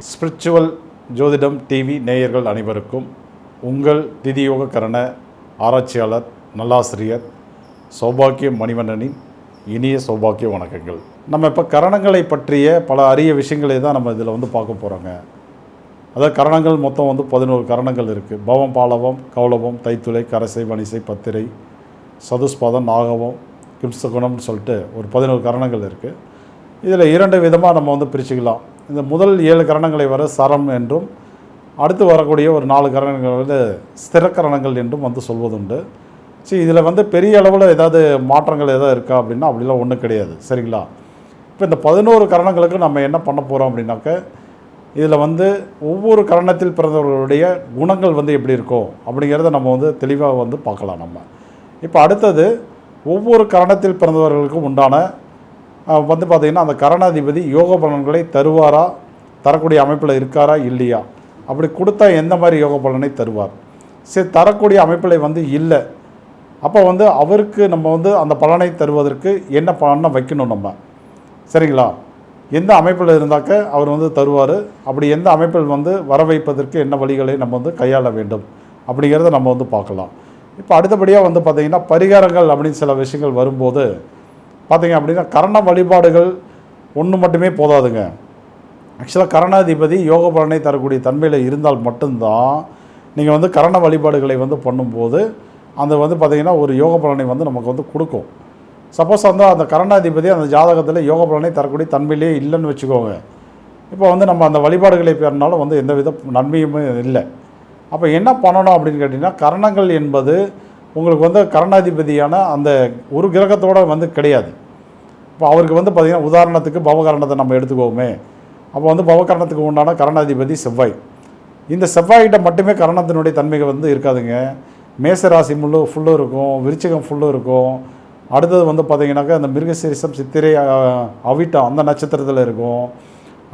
Spiritual ஜோதிடம் TV நேயர்கள் அனைவருக்கும் உங்கள் திதியோக கரண ஆராய்ச்சியாளர் நல்லாசிரியர் சௌபாக்கிய மணிவண்ணனின் இனிய சௌபாக்கிய வணக்கங்கள். நம்ம இப்போ கரணங்களை பற்றிய பல அரிய விஷயங்களை தான் நம்ம இதில் வந்து பார்க்க போகிறோங்க அதாவது கரணங்கள் மொத்தம் வந்து பதினோரு கரணங்கள் இருக்குது பவம் பாலவம் கௌலவம் தைத்துளை கரசை வனிசை பத்திரை சதுஸ்பாதம் நாகவம் கிம்சகுணம்னு சொல்லிட்டு ஒரு பதினோரு கரணங்கள் இருக்குது இதில் இரண்டு விதமாக நம்ம வந்து பிரிச்சுக்கலாம். இந்த முதல் ஏழு கரணங்களை வர சரம் என்றும் அடுத்து வரக்கூடிய ஒரு நாலு கரணங்கள் வந்து ஸ்திர கரணங்கள் என்றும் வந்து சொல்வதுண்டு. சரி இதில் வந்து பெரிய அளவில் ஏதாவது மாற்றங்கள் எதாவது இருக்கா அப்படின்னா அப்படிலாம் ஒன்றும் கிடையாது. சரிங்களா? இப்போ இந்த பதினோரு கரணங்களுக்கு நம்ம என்ன பண்ண போகிறோம் அப்படின்னாக்க இதில் வந்து ஒவ்வொரு கரணத்தில் பிறந்தவர்களுடைய குணங்கள் வந்து எப்படி இருக்கும் அப்படிங்கிறத நம்ம வந்து தெளிவாக வந்து பார்க்கலாம் நம்ம. இப்போ அடுத்தது ஒவ்வொரு கரணத்தில் பிறந்தவர்களுக்கும் உண்டான வந்து பார்த்திங்கன்னா அந்த கரணாதிபதி யோக பலன்களை தருவாரா? தரக்கூடிய அமைப்பில் இருக்காரா? இல்லையா? அப்படி கொடுத்தா எந்த மாதிரி யோக பலனை தருவார்? சரி தரக்கூடிய அமைப்பில் வந்து இல்லை. அப்போ வந்து அவருக்கு நம்ம வந்து அந்த பலனை தருவதற்கு என்ன பலனை வைக்கணும் நம்ம? சரிங்களா? எந்த அமைப்பில் இருந்தாக்க அவர் வந்து தருவார். அப்படி எந்த அமைப்பில் வந்து வர வைப்பதற்கு என்ன வழிகளை நம்ம வந்து கையாள வேண்டும்? அப்படிங்கிறத நம்ம வந்து பார்க்கலாம். இப்போ அடுத்தபடியாக வந்து பார்த்திங்கன்னா பரிகாரங்கள் அப்படின்னு சில விஷயங்கள் வரும்போது பார்த்திங்க அப்படின்னா கரண வழிபாடுகள் ஒன்று மட்டுமே போதாதுங்க. ஆக்சுவலாக கரணாதிபதி யோக பலனை தரக்கூடிய தன்மையில் இருந்தால் மட்டும்தான் நீங்கள் வந்து கரண வழிபாடுகளை வந்து பண்ணும்போது அந்த வந்து பார்த்திங்கன்னா ஒரு யோக பலனை வந்து நமக்கு வந்து கொடுக்கும். சப்போஸ் வந்து அந்த கரணாதிபதி அந்த ஜாதகத்தில் யோக பலனை தரக்கூடிய தன்மையிலே இல்லைன்னு வச்சுக்கோங்க. இப்போ வந்து நம்ம அந்த வழிபாடுகளை பெறினாலும் வந்து எந்த வித நன்மையுமே இல்லை. அப்போ என்ன பண்ணணும் அப்படின்னு கேட்டிங்கன்னா கரணங்கள் என்பது உங்களுக்கு வந்து கரணாதிபதியான அந்த ஒரு கிரகத்தோட வந்து கிடையாது. இப்போ அவருக்கு வந்து பார்த்திங்கன்னா உதாரணத்துக்கு பவகரணத்தை நம்ம எடுத்துக்கோமே. அப்போ வந்து பவகரணத்துக்கு உண்டான கரணாதிபதி செவ்வாய். இந்த செவ்வாய்கிட்ட மட்டுமே கரணத்தினுடைய தன்மைகள் வந்து இருக்காதுங்க. மேசராசி முள்ளு ஃபுல்லும் இருக்கும் விருச்சிகம் ஃபுல்லும் இருக்கும். அடுத்தது வந்து பார்த்திங்கனாக்கா அந்த மிருகசீரிசம் சித்திரை அவிட்டம் அந்த நட்சத்திரத்தில் இருக்கும்.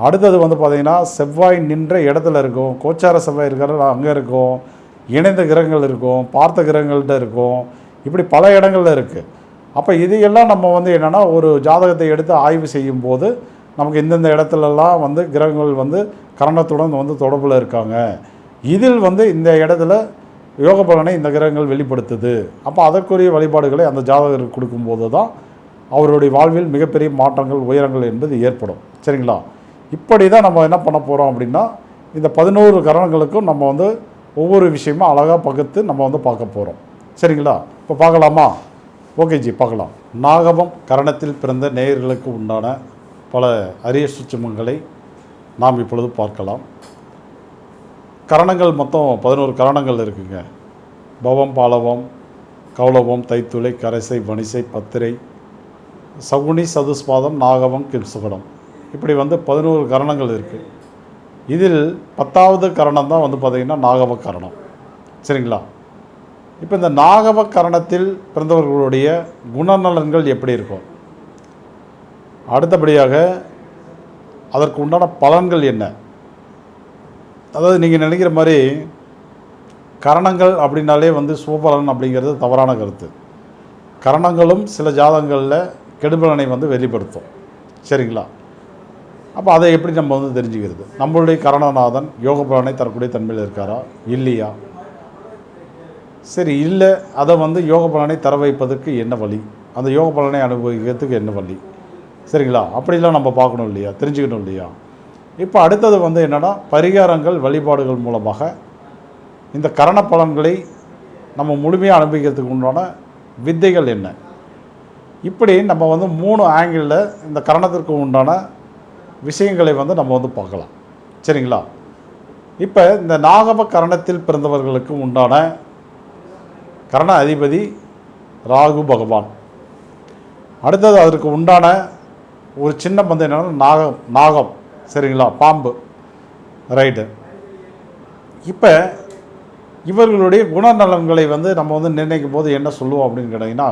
அடுத்தது வந்து பார்த்திங்கன்னா செவ்வாய் நின்ற இடத்துல இருக்கும். கோச்சார செவ்வாய் இருக்கிற அங்கே இருக்கும். இணைந்த கிரகங்கள் இருக்கும். பார்த்த கிரகங்கள்கிட்ட இருக்கும். இப்படி பல இடங்கள்ல இருக்குது அப்போ இதையெல்லாம் நம்ம வந்து என்னென்னா ஒரு ஜாதகத்தை எடுத்து ஆய்வு செய்யும்போது நமக்கு இந்தந்த இடத்துலலாம் வந்து கிரகங்கள் வந்து கரணத்துடன் வந்து தொடர்பில் இருக்காங்க. இதில் வந்து இந்த இடத்துல யோக பலனை இந்த கிரகங்கள் வெளிப்படுத்துது. அப்போ அதற்குரிய வழிபாடுகளை அந்த ஜாதகருக்கு கொடுக்கும்போது தான் அவருடைய வாழ்வில் மிகப்பெரிய மாற்றங்கள் உயரங்கள் என்பது ஏற்படும். சரிங்களா? இப்படி தான் நம்ம என்ன பண்ண போகிறோம் அப்படின்னா இந்த பதினோரு கரணங்களுக்கும் நம்ம வந்து ஒவ்வொரு விஷயமும் அழகாக பகுத்து நம்ம வந்து பார்க்க போகிறோம் சரிங்களா? இப்போ பார்க்கலாமா? ஓகே ஜி பார்க்கலாம். நாகவம் கரணத்தில் பிறந்த நேயர்களுக்கு உண்டான பல அரிய சுச்சமங்களை நாம் இப்பொழுது பார்க்கலாம். கரணங்கள் மொத்தம் பதினோரு கரணங்கள் இருக்குங்க. பவம் பாலவம் கௌலவம் தைத்துளை கரைசை வணிசை பத்திரை சகுனி சதுஸ்பாதம் நாகவம் கிம்சுகடம். இப்படி வந்து பதினோரு கரணங்கள் இருக்குது இதில் பத்தாவது கரணம் தான் வந்து பார்த்திங்கன்னா நாகவ கரணம். சரிங்களா? இப்போ இந்த நாகவ கரணத்தில் பிறந்தவர்களுடைய குணநலன்கள் எப்படி இருக்கும்? அடுத்தபடியாக அதற்கு உண்டான பலன்கள் என்ன? அதாவது நீங்கள் நினைக்கிற மாதிரி கரணங்கள் அப்படின்னாலே வந்து சுபபலன் அப்படிங்கிறது தவறான கருத்து. கரணங்களும் சில ஜாதகங்களில் கெடுபலனை வந்து வெளிப்படுத்தும். சரிங்களா? அப்போ அதை எப்படி நம்ம வந்து தெரிஞ்சுக்கிறது? நம்மளுடைய கரணநாதன் யோக பலனை தரக்கூடிய தன்மையில் இருக்காரா? இல்லையா? சரி இல்லை அதை வந்து யோக பலனை தர வைப்பதற்கு என்ன வழி? அந்த யோக பலனை அனுபவிக்கிறதுக்கு என்ன வழி? சரிங்களா? அப்படிலாம் நம்ம பார்க்கணும் இல்லையா? தெரிஞ்சுக்கணும் இல்லையா? இப்போ அடுத்தது வந்து என்னென்னா பரிகாரங்கள் வழிபாடுகள் மூலமாக இந்த கரண பலன்களை நம்ம முழுமையாக அனுபவிக்கிறதுக்கு உண்டான வித்தைகள் என்ன? இப்படி நம்ம வந்து மூணு ஆங்கிளில் இந்த கரணத்திற்கு உண்டான விஷயங்களை வந்து நம்ம வந்து பார்க்கலாம். சரிங்களா? இப்போ இந்த நாகவ கரணத்தில் பிறந்தவர்களுக்கு உண்டான கரண அதிபதி ராகு பகவான். அடுத்தது அதற்கு உண்டான ஒரு சின்ன பந்தம் என்னென்னா நாகம் நாகம். சரிங்களா? பாம்பு. ரைட்டு. இப்போ இவர்களுடைய குணநலன்களை வந்து நம்ம வந்து நிர்ணயிக்கும் போது என்ன சொல்லுவோம் அப்படின்னு கேட்டிங்கன்னா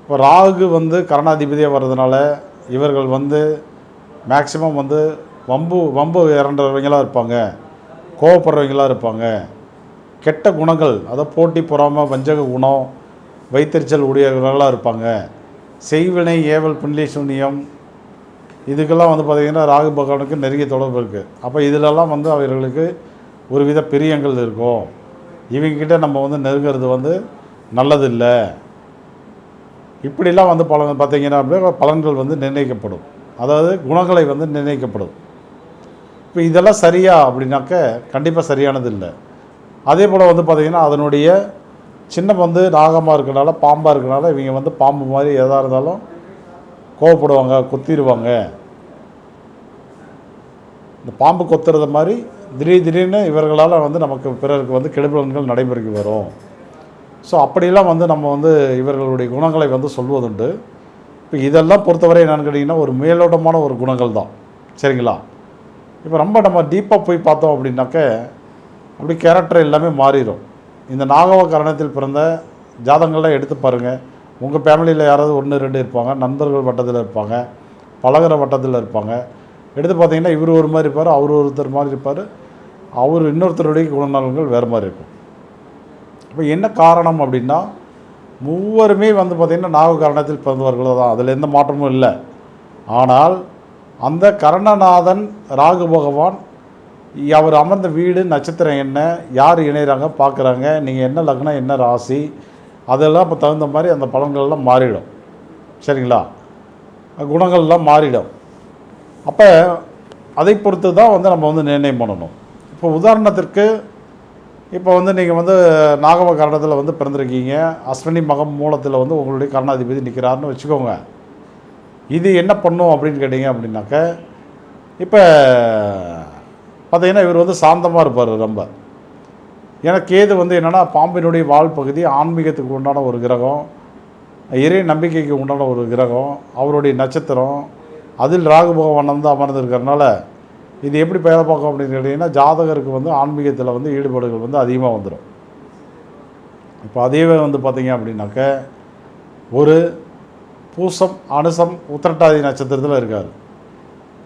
இப்போ ராகு வந்து கரணாதிபதியாக வர்றதுனால இவர்கள் வந்து மேக்சிமம் வந்து வம்பு வம்பு இறண்டவங்களாக இருப்பாங்க. கோவப்படுறவங்களாக இருப்பாங்க. கெட்ட குணங்கள் அதை போட்டி பொறாமல் வஞ்சக குணம் வைத்தறிச்சல் உடையவர்களாக இருப்பாங்க. செய்வினை ஏவல் பிள்ளை இதுக்கெல்லாம் வந்து பார்த்திங்கன்னா ராகு பகவானுக்கு நெருங்கிய தொடர்பு இருக்குது அப்போ இதிலெல்லாம் வந்து அவர்களுக்கு ஒரு வித பிரியங்கள் இருக்கும். இவங்ககிட்ட நம்ம வந்து நெருங்கிறது வந்து நல்லதில்லை. இப்படிலாம் வந்து பலன் பார்த்திங்கன்னா அப்படியே பலன்கள் வந்து நிர்ணயிக்கப்படும். அதாவது குணங்களை வந்து நிர்ணயிக்கப்படும் இப்போ இதெல்லாம் சரியா அப்படின்னாக்க கண்டிப்பாக சரியானது இல்லை. அதே போல் வந்து பார்த்திங்கன்னா அதனுடைய சின்ன வந்து நாகமாக இருக்கனால பாம்பாக இருக்கனால இவங்க வந்து பாம்பு மாதிரி எதாக இருந்தாலும் கோவப்படுவாங்க கொத்திடுவாங்க இந்த பாம்பு கொத்துறது மாதிரி திடீர் திடீர்னு இவர்களால் வந்து நமக்கு பிறருக்கு வந்து கெடுபலன்கள் நடைமுறைக்கு வரும். ஸோ அப்படியெல்லாம் வந்து நம்ம வந்து இவர்களுடைய குணங்களை வந்து சொல்வதுண்டு. இப்போ இதெல்லாம் பொறுத்தவரை என்னன்னு கேட்டிங்கன்னா ஒரு மேலோட்டமான ஒரு குணங்கள் தான். சரிங்களா? இப்போ ரொம்ப நம்ம டீப்பாக போய் பார்த்தோம் அப்படின்னாக்க அப்படி கேரக்டர் எல்லாமே மாறிடும். இந்த நாகவ கரணத்தில் பிறந்த ஜாதகங்கள்லாம் எடுத்து பாருங்கள் உங்கள் ஃபேமிலியில் யாராவது ஒன்று ரெண்டு இருப்பாங்க. நண்பர்கள் வட்டத்தில் இருப்பாங்க. பழகுற வட்டத்தில் இருப்பாங்க. எடுத்து பார்த்தீங்கன்னா இவர் ஒரு மாதிரி இருப்பார் அவர் ஒருத்தர் மாதிரி இருப்பார். அவர் இன்னொருத்தருடைய குணநலன்கள் வேறு மாதிரி இருக்கும். இப்போ என்ன காரணம் அப்படின்னா மூவருமே வந்து பார்த்திங்கன்னா நாககரணத்தில் பிறந்தவர்கள் தான் அதில் எந்த மாற்றமும் இல்லை. ஆனால் அந்த கர்ணநாதன் ராகு பகவான் அவர் அமர்ந்த வீடு நட்சத்திரம் என்ன யார் இணைகிறாங்க பார்க்குறாங்க நீங்கள் என்ன லக்னம் என்ன ராசி அதெல்லாம் இப்போ தகுந்த மாதிரி அந்த பலன்கள்லாம் மாறிடும். சரிங்களா? குணங்கள்லாம் மாறிடும். அப்போ அதை பொறுத்து தான் வந்து நம்ம வந்து நிர்ணயம் பண்ணணும். இப்போ உதாரணத்திற்கு இப்போ வந்து நீங்கள் வந்து நாகம கரணத்தில் வந்து பிறந்திருக்கீங்க. அஸ்வினி மகம் மூலத்தில் வந்து உங்களுடைய கரணாதிபதி நிற்கிறாருன்னு வச்சுக்கோங்க. இது என்ன பண்ணும் அப்படின்னு கேட்டிங்க அப்படின்னாக்க இப்போ பார்த்தீங்கன்னா இவர் வந்து சாந்தமாக இருப்பார் ரொம்ப. ஏன்னா கேது வந்து என்னென்னா பாம்பினுடைய வால் பகுதி ஆன்மீகத்துக்கு உண்டான ஒரு கிரகம் இறை நம்பிக்கைக்கு உண்டான ஒரு கிரகம் அவருடைய நட்சத்திரம் அதில் ராகு பகவான் வந்து அமர்ந்திருக்கிறதுனால இது எப்படி பெயரை பார்க்கும் அப்படின்னு கேட்டிங்கன்னா ஜாதகருக்கு வந்து ஆன்மீகத்தில் வந்து ஈடுபாடுகள் வந்து அதிகமாக வந்துடும் இப்போ அதேவே வந்து பார்த்தீங்க அப்படின்னாக்க ஒரு பூசம் அனுசம் உத்திரட்டாதி நட்சத்திரத்தில் இருக்கார்.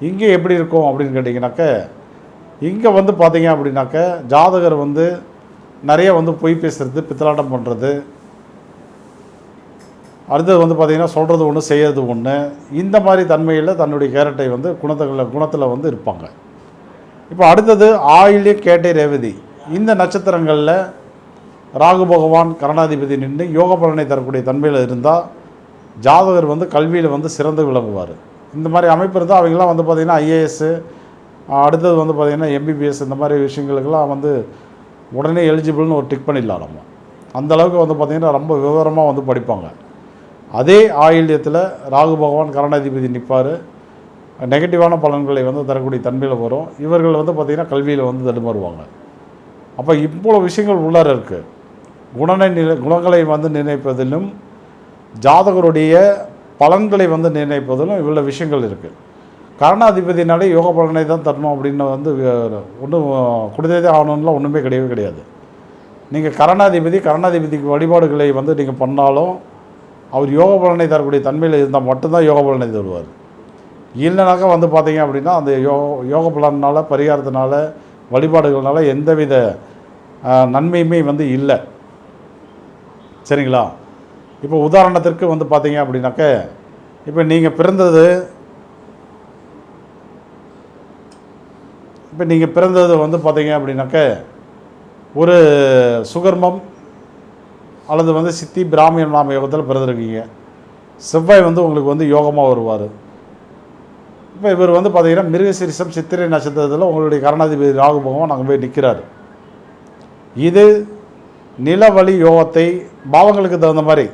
இங்கே எப்படி இருக்கும் அப்படின்னு கேட்டிங்கனாக்க இங்கே வந்து பார்த்தீங்க அப்படின்னாக்க ஜாதகர் வந்து நிறைய வந்து பொய் பேசுகிறது பித்தலாட்டம் பண்ணுறது அடுத்தது வந்து பார்த்திங்கன்னா சொல்கிறது ஒன்று செய்கிறது ஒன்று இந்த மாதிரி தன்மையில் தன்னுடைய கேரட்டை வந்து குணத்தில் குணத்தில் வந்து இருப்பாங்க. இப்போ அடுத்தது ஆயில்ய கேட்டை ரேவதி. இந்த நட்சத்திரங்களில் ராகு பகவான் கரணாதிபதி நின்று யோக பலனை தரக்கூடிய தன்மையில் இருந்தால் ஜாதகர் வந்து கல்வியில் வந்து சிறந்து விளங்குவார். இந்த மாதிரி அமைப்பு இருந்தால் அவங்களாம் வந்து பார்த்திங்கன்னா ஐஏஎஸ்ஸு அடுத்தது வந்து பார்த்திங்கன்னா எம்பிபிஎஸ் இந்த மாதிரி விஷயங்களுக்கெல்லாம் வந்து உடனே எலிஜிபிள்னு ஒரு டிக் பண்ணிடலாம் நம்ம. அந்தளவுக்கு வந்து பார்த்திங்கன்னா ரொம்ப விவரமாக வந்து படிப்பாங்க. அதே ஆயில்யத்தில் ராகு பகவான் கரணாதிபதி நிற்பார் நெகட்டிவான பலன்களை வந்து தரக்கூடிய தன்மையில் வரும். இவர்கள் வந்து பார்த்திங்கன்னா கல்வியில் வந்து தடுமாறுவாங்க. அப்போ இவ்வளோ விஷயங்கள் உள்ளார இருக்குது குணனை நிலை குணங்களை வந்து நிர்ணயிப்பதிலும் ஜாதகருடைய பலன்களை வந்து நிர்ணயிப்பதிலும் இவ்வளோ விஷயங்கள் இருக்குது கரணாதிபதினாலே யோக பலனை தான் தரணும் அப்படின்னு வந்து ஒன்றும் கொடுத்ததே ஆகணும்லாம் ஒன்றுமே கிடையவே கிடையாது. நீங்கள் கரணாதிபதி கரணாதிபதிக்கு வழிபாடுகளை வந்து நீங்கள் பண்ணாலும் அவர் யோக பலனை தரக்கூடிய தன்மையில் இருந்தால் மட்டும்தான் யோக பலனை தருவார். இல்லைனாக்கா வந்து பார்த்தீங்க அப்படின்னா அந்த யோ யோக பலனால் பரிகாரத்தினால வழிபாடுகள்னால எந்தவித நன்மையுமே வந்து இல்லை. சரிங்களா? இப்போ உதாரணத்திற்கு வந்து பார்த்தீங்க அப்படின்னாக்க இப்போ நீங்கள் பிறந்தது இப்போ நீங்கள் பிறந்தது வந்து பார்த்தீங்க அப்படின்னாக்க ஒரு சுகர்மம் அல்லது வந்து சித்தி பிராமியன் நாம யோகத்தில் பிறந்திருக்கீங்க. செவ்வாய் வந்து உங்களுக்கு வந்து யோகமாக வருவார். இப்போ இவர் வந்து பார்த்தீங்கன்னா மிருகசிரிசம் சித்திரை நட்சத்திரத்தில் உங்களுடைய கருணாதிபதி ராகு பகவான் அங்கே போய் நிற்கிறார் இது நிலவழி யோகத்தை பாவங்களுக்கு தகுந்த மாதிரி.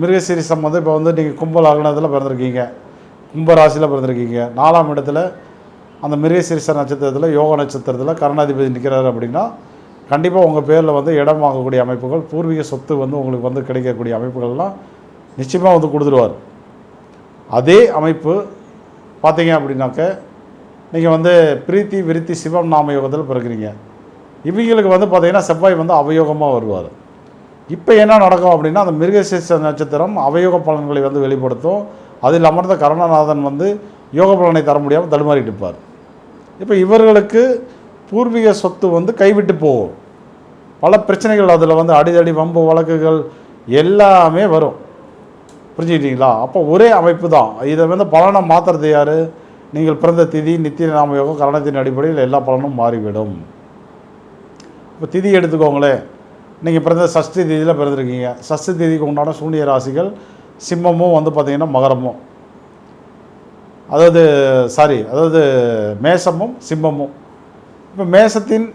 மிருகசிரிசம் வந்து இப்போ வந்து நீங்கள் கும்ப லக்னத்தில் பிறந்திருக்கீங்க. கும்பராசியில் பிறந்திருக்கீங்க. நாலாம் இடத்துல அந்த மிருகசிரிச நட்சத்திரத்தில் யோக நட்சத்திரத்தில் கருணாதிபதி நிற்கிறார் அப்படின்னா கண்டிப்பாக உங்கள் பேரில் வந்து இடம் வாங்கக்கூடிய அமைப்புகள் பூர்வீக சொத்து வந்து உங்களுக்கு வந்து கிடைக்கக்கூடிய அமைப்புகள்லாம் நிச்சயமாக வந்து கொடுத்துருவார். அதே அமைப்பு பார்த்தீங்க அப்படின்னாக்க நீங்கள் வந்து பிரீத்தி விருத்தி சிவம் நாம யோகத்தில் பிறக்கிறீங்க. இவங்களுக்கு வந்து பார்த்தீங்கன்னா செவ்வாய் வந்து அவயோகமாக வருவார். இப்போ என்ன நடக்கும் அப்படின்னா அந்த மிருகசேஷ நட்சத்திரம் அவயோக பலன்களை வந்து வெளிப்படுத்தும். அதில் அமர்ந்த கருணநாதன் வந்து யோக பலனை தர முடியாமல் தடுமாறிட்டு இருப்பார். இப்போ இவர்களுக்கு பூர்வீக சொத்து வந்து கைவிட்டு போகும். பல பிரச்சனைகள் அதில் வந்து அடிதடி வம்பு வழக்குகள் எல்லாமே வரும். புரிஞ்சுக்கிட்டீங்களா? அப்போ ஒரே அமைப்பு தான் இதை வந்து பலனை மாற்றுறது யார்? நீங்கள் பிறந்த திதி நித்திய நாம யோகம் கரணத்தின் அடிப்படையில் எல்லா பலனும் மாறிவிடும். இப்போ திதி எடுத்துக்கோங்களேன். நீங்கள் பிறந்த சஷ்டி திதியில் பிறந்திருக்கீங்க. சஷ்டி திதிக்கு உண்டான சூனிய ராசிகள் சிம்மமும் வந்து பார்த்திங்கன்னா மகரமும். அதாவது சாரி அதாவது மேசமும் சிம்மமும். இப்போ மேசத்தின்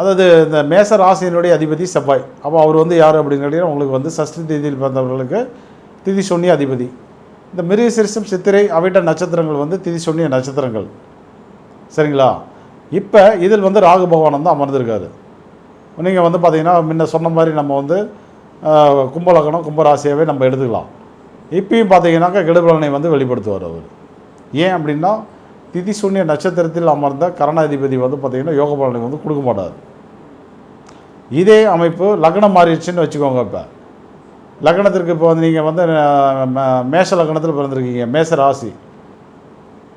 அதாவது இந்த மேச ராசியினுடைய அதிபதி செவ்வாய். அப்போ அவர் வந்து யார் அப்படின்னு கேட்டீங்கன்னா உங்களுக்கு வந்து சஷ்டி திதியில் பிறந்தவர்களுக்கு திதி சொன்னிய அதிபதி. இந்த மிருகசிரிசம் சித்திரை அவிட்ட நட்சத்திரங்கள் வந்து திதி சொன்னிய நட்சத்திரங்கள். சரிங்களா? இப்போ இதில் வந்து ராகு பகவான் வந்து அமர்ந்திருக்காரு. நீங்கள் வந்து பார்த்தீங்கன்னா முன்ன சொன்ன மாதிரி நம்ம வந்து கும்பலகனம் கும்பலக்கணம் நம்ம எடுத்துக்கலாம். இப்பயும் பார்த்தீங்கன்னாக்கா கெடுபலனை வந்து வெளிப்படுத்துவார் அவர். ஏன் அப்படின்னா திதி சூன்ய நட்சத்திரத்தில் அமர்ந்த கரணாதிபதி வந்து பார்த்திங்கன்னா யோக பலனை வந்து கொடுக்க மாட்டார் இதே அமைப்பு லக்னம் மாறிடுச்சுன்னு வச்சுக்கோங்க இப்போ. லக்னத்திற்கு இப்போ வந்து நீங்கள் வந்து ம- மேஷ லக்னத்தில் பிறந்திருக்கீங்க மேச ராசி.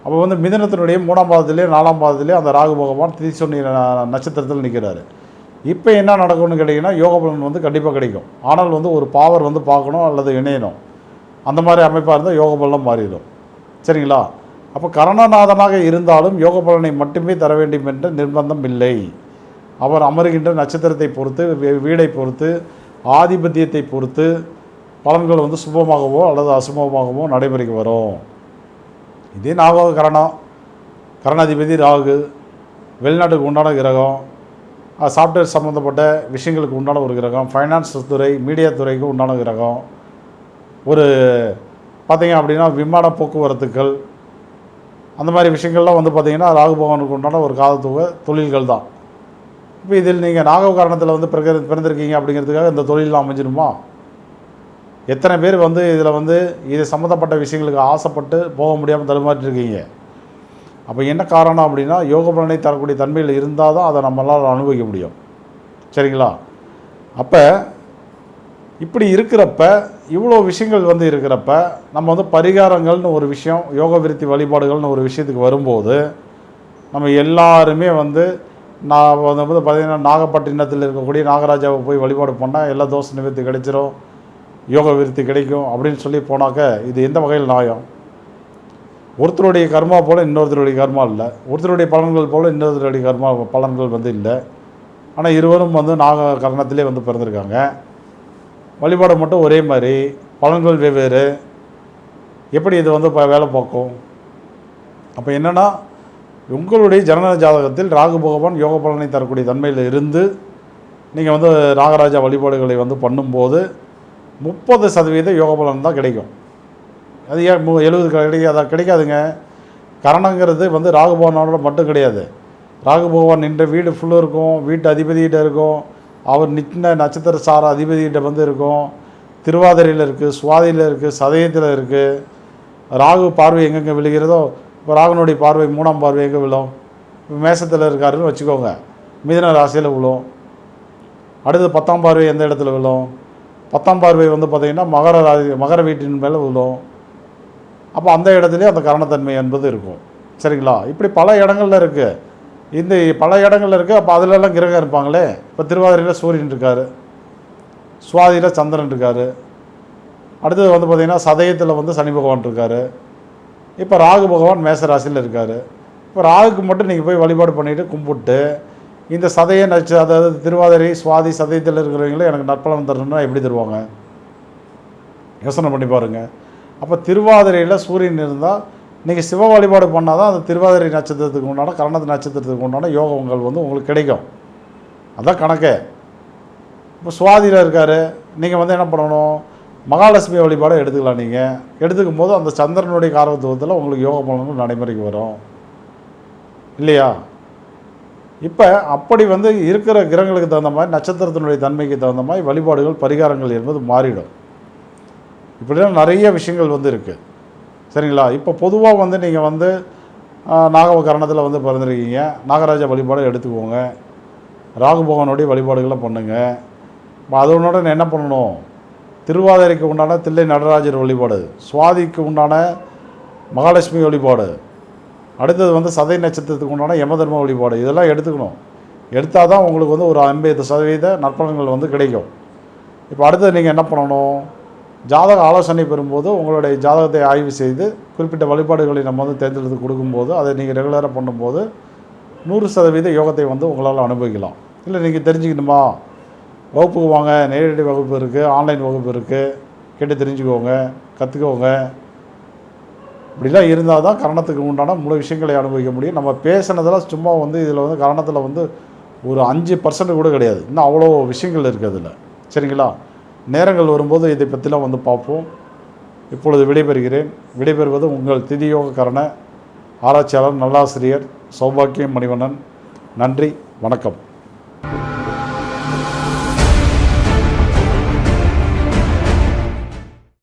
அப்போ வந்து மிதனத்தினுடைய மூணாம் பாதத்திலே நாலாம் பாதத்திலேயே அந்த ராகு பகவான் திதி சொன்னிய நட்சத்திரத்தில் நிற்கிறாரு. இப்போ என்ன நடக்கும்னு கேட்டிங்கன்னா யோக பலன் வந்து கண்டிப்பாக கிடைக்கும். ஆனால் வந்து ஒரு பாவர் வந்து பார்க்கணும் அல்லது இணையணும். அந்த மாதிரி அமைப்பாக இருந்தால் யோக பலனும் மாறிடும். சரிங்களா? அப்போ கரணநாதனாக இருந்தாலும் யோக பலனை மட்டுமே தர வேண்டும் என்ற நிர்பந்தம் இல்லை. அவர் அமருகின்ற நட்சத்திரத்தை பொறுத்து வீ- வீடை பொறுத்து ஆதிபத்தியத்தை பொறுத்து பலன்கள் வந்து சுபமாகவோ அல்லது அசுபமாகவோ நடைமுறைக்கு வரும். இதே நாகோக கரணம் கரணாதிபதி ராகு வெளிநாட்டுக்கு உண்டான கிரகம் சாஃப்ட்வேர் சம்மந்தப்பட்ட விஷயங்களுக்கு உண்டான ஒரு கிரகம் ஃபைனான்ஸ் துறை மீடியா துறைக்கு உண்டான கிரகம். ஒரு பார்த்திங்க அப்படின்னா விமான போக்குவரத்துக்கள் அந்த மாதிரி விஷயங்கள்லாம் வந்து பார்த்தீங்கன்னா ராகு பகவானுக்கு உண்டான ஒரு காலத்துவ தொழில்கள் தான் இப்போ இதில் நீங்கள் நாகவ காரணத்தில் வந்து பிறகு பிறந்திருக்கீங்க அப்படிங்கிறதுக்காக இந்த தொழிலெலாம் அமைஞ்சிருமா? எத்தனை பேர் வந்து இதில் வந்து இது சம்மந்தப்பட்ட விஷயங்களுக்கு ஆசைப்பட்டு போக முடியாமல் தடுமாறிட்டு இருக்கீங்க அப்போ என்ன காரணம் அப்படின்னா யோக பலனை தரக்கூடிய தன்மையில் இருந்தால் தான் அதை நம்மளால் அனுபவிக்க முடியும். சரிங்களா? அப்போ இப்படி இருக்கிறப்ப இவ்வளோ விஷயங்கள் வந்து இருக்கிறப்ப நம்ம வந்து பரிகாரங்கள்னு ஒரு விஷயம் யோக விருத்தி வழிபாடுகள்னு ஒரு விஷயத்துக்கு வரும்போது நம்ம எல்லாருமே வந்து நான் வந்து பார்த்திங்கன்னா நாகப்பட்டினத்தில் இருக்கக்கூடிய நாகராஜாவை போய் வழிபாடு பண்ணால் எல்லா தோசை நிவர்த்தி கிடைச்சிரும் யோக விருத்தி கிடைக்கும் அப்படின்னு சொல்லி போனாக்க இது எந்த வகையில் நியாயம்? ஒருத்தருடைய கர்மா போல் இன்னொருத்தருடைய கர்மா இல்லை. ஒருத்தருடைய பலன்கள் போல் இன்னொருத்தருடைய கர்மா பலன்கள் வந்து இல்லை. ஆனால் இருவரும் வந்து நாக கரணத்திலே வந்து பிறந்திருக்காங்க. வழிபாடு மட்டும் ஒரே மாதிரி பலன்கள் வெவ்வேறு. எப்படி இது வந்து இப்போ வேலை பார்க்கும்? அப்போ என்னென்னா உங்களுடைய ஜனன ஜாதகத்தில் ராகு பகவான் யோக பலனை தரக்கூடிய தன்மையில் இருந்து நீங்கள் வந்து ராகராஜா வழிபாடுகளை வந்து பண்ணும்போது முப்பது சதவீத யோக பலன் தான் கிடைக்கும். அது ஏன் மு எழுபது கிடைக்காதா கிடைக்காதுங்க. கரணங்கிறது வந்து ராகு பகவானோட மட்டும் கிடையாது. ராகு பகவான் நின்ற வீடு ஃபுல்லாக இருக்கும். வீட்டு அதிபதிகிட்ட இருக்கும். அவர் நின்ன நட்சத்திர சார அதிபதிகிட்ட வந்து இருக்கும். திருவாதிரையில் இருக்குது சுவாதியில் இருக்குது சதயத்தில் இருக்குது ராகு பார்வை எங்கெங்கே விழுகிறதோ இப்போ ராகுனுடைய பார்வை மூணாம் பார்வை எங்கே விழும்? இப்போ மேசத்தில் இருக்காருன்னு வச்சுக்கோங்க. மிதன ராசியில் விழும். அடுத்து பத்தாம் பார்வை எந்த இடத்துல விழும்? பத்தாம் பார்வை வந்து பார்த்திங்கன்னா மகர ராசி மகர வீட்டின் மேலே விழும். அப்போ அந்த இடத்துலேயே அந்த கரணத்தன்மை என்பது இருக்கும். சரிங்களா? இப்படி பல இடங்கள்ல இருக்குது இந்த பல இடங்கள்ல இருக்குது அப்போ அதிலெல்லாம் கிரகம் இருப்பாங்களே. இப்போ திருவாதிரையில் சூரியன் இருக்கார். சுவாதியில் சந்திரன் இருக்கார். அடுத்தது வந்து பார்த்திங்கன்னா சதயத்தில் வந்து சனி பகவான் இருக்கார். இப்போ ராகு பகவான் மேச ராசியில் இருக்கார். இப்போ ராகுக்கு மட்டும் நீங்கள் போய் வழிபாடு பண்ணிவிட்டு கும்பிட்டு இந்த சதய நச்சு அதாவது திருவாதிரை சுவாதி சதயத்தில் இருக்கிறவங்களே எனக்கு நற்பலம் தரணும்னா எப்படி தருவாங்க? யோசனை பண்ணி பாருங்கள் அப்போ திருவாதிரையில் சூரியன் இருந்தால் நீங்கள் சிவ வழிபாடு பண்ணால் தான் அந்த திருவாதிரை நட்சத்திரத்துக்கு உண்டான கரணத்து நட்சத்திரத்துக்கு உண்டான யோகங்கள் வந்து உங்களுக்கு கிடைக்கும். அதான் கணக்கே. இப்போ சுவாதியில் இருக்கார். நீங்கள் வந்து என்ன பண்ணணும்? மகாலட்சுமி வழிபாடை எடுத்துக்கலாம் நீங்கள் எடுத்துக்கும் போது அந்த சந்திரனுடைய காரகத்துவத்தில் உங்களுக்கு யோக பலன்கள் நடைமுறைக்கு வரும். இல்லையா? இப்போ அப்படி வந்து இருக்கிற கிரகங்களுக்கு தகுந்த மாதிரி நட்சத்திரத்தினுடைய தன்மைக்கு தகுந்த மாதிரி வழிபாடுகள் பரிகாரங்கள் என்பது மாறிடும். இப்படிலாம் நிறைய விஷயங்கள் வந்து இருக்குது சரிங்களா? இப்போ பொதுவாக வந்து நீங்கள் வந்து ஆஹ், நாகவ கரணத்தில் வந்து பிறந்திருக்கீங்க. நாகராஜ வழிபாடு எடுத்துக்கோங்க. ராகுபகவனுடைய வழிபாடுகளை பண்ணுங்கள் இப்போ அதனோட என்ன பண்ணணும்? திருவாதிரைக்கு உண்டான தில்லை நடராஜர் வழிபாடு சுவாதிக்கு உண்டான மகாலட்சுமி வழிபாடு அடுத்தது வந்து சதை நட்சத்திரத்துக்கு உண்டான யமதர்ம வழிபாடு இதெல்லாம் எடுத்துக்கணும். எடுத்தால் தான் உங்களுக்கு வந்து ஒரு ஐம்பது சதவீத நற்பலன்கள் வந்து கிடைக்கும். இப்போ அடுத்தது நீங்கள் என்ன பண்ணணும்? ஜாதக ஆலோசனை பெறும்போது உங்களுடைய ஜாதகத்தை ஆய்வு செய்து குறிப்பிட்ட வழிபாடுகளை நம்ம வந்து தேர்ந்தெடுத்து கொடுக்கும்போது அதை நீங்கள் ரெகுலராக பண்ணும்போது நூறு சதவீத யோகத்தை வந்து உங்களால் அனுபவிக்கலாம். இல்லை நீங்கள் தெரிஞ்சுக்கணுமா? வகுப்புக்கு வாங்க நேரடி வகுப்பு இருக்குது ஆன்லைன் வகுப்பு இருக்குது கேட்டு தெரிஞ்சுக்கோங்க கற்றுக்கோங்க இப்படிலாம் இருந்தால் தான் கரணத்துக்கு உண்டான முழு விஷயங்களை அனுபவிக்க முடியும். நம்ம பேசுனதெல்லாம் சும்மா வந்து இதில் வந்து கரணத்தில் வந்து ஒரு அஞ்சு பர்சன்ட் கூட கிடையாது. இன்னும் அவ்வளோ விஷயங்கள் இருக்குது அதில். சரிங்களா? நேரங்கள் வரும்போது இதை பற்றிலாம் வந்து பார்ப்போம். இப்பொழுது விடைபெறுகிறேன். விடைபெறுவது உங்கள் திதியோக கரண ஆராய்ச்சியாளர் நல்லாசிரியர் சௌபாக்கியம் மணிவண்ணன் நன்றி வணக்கம்.